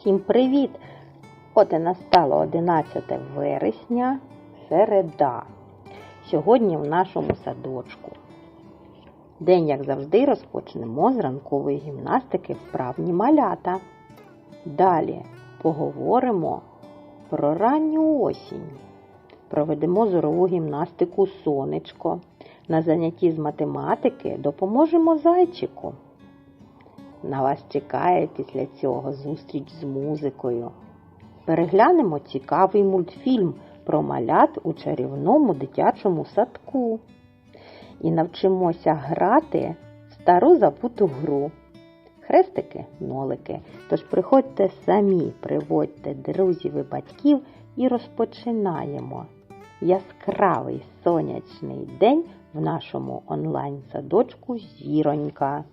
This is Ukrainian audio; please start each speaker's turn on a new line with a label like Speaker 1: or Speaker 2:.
Speaker 1: Всім привіт! От і настало 11 вересня, середа. Сьогодні в нашому садочку. День, як завжди, розпочнемо з ранкової гімнастики вправні малята. Далі поговоримо про ранню осінь. Проведемо зорову гімнастику сонечко. На занятті з математики допоможемо зайчику. На вас чекає після цього зустріч з музикою. Переглянемо цікавий мультфільм про малят у чарівному дитячому садку. І навчимося грати в стару забуту гру. Хрестики, нолики. Тож приходьте самі, приводьте друзів і батьків і розпочинаємо яскравий сонячний день в нашому онлайн-садочку Зіронька.